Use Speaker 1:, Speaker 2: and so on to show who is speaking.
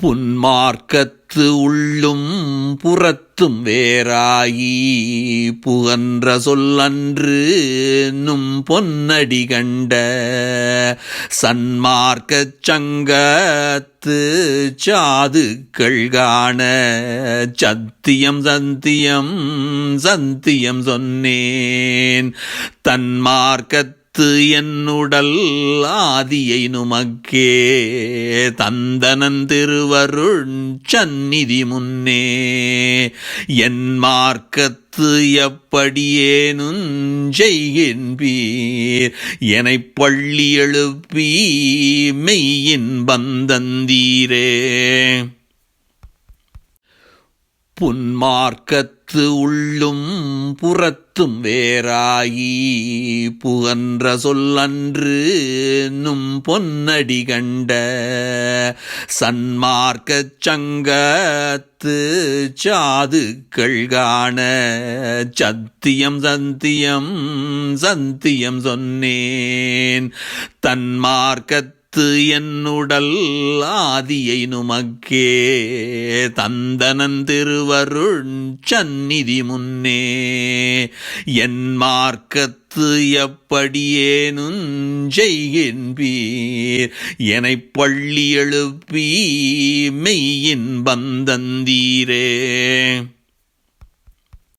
Speaker 1: புன்மார்க்கத்து உள்ளும் புறத்தும் வேறாயி புகன்ற சொல்லன்று நும் பொன்னடி கண்ட சன்மார்க்கச் சங்கத்து சாதுக்கள் காண சத்தியம் சந்தியம் சந்தியம் சொன்னேன் தன்மார்க்கத் தத்து என்னுடல் ஆதியை நுமக்கே. தந்தனன் திருவருள் சந்நிதி முன்னே. என் மார்க்கத்து எப்படியேனும் செய்கின்பீர் எனைப் பள்ளி எழுப்பி மெய்யின் பந்தந்தீரே புன்மார்க்கத்து உள்ளும் புறத்தும் வேறாயி புகன்ற சொல்லன்று நும் பொன்னடி கண்ட சன்மார்க்கச் சங்கத்து சாதுக்கள் காண சத்தியம் சந்தியம் சந்தியம் சொன்னேன் தன்மார்க்கத் தத்து என்னுடல் ஆதியை நுமக்கே. தந்தனன் திருவருள் சந்நிதி முன்னே. என் மார்க்கத்து எப்படியேனும் செய்கின்பீர் எனைப் பள்ளி எழுப்பி மெய்யின் பந்தந்தீரே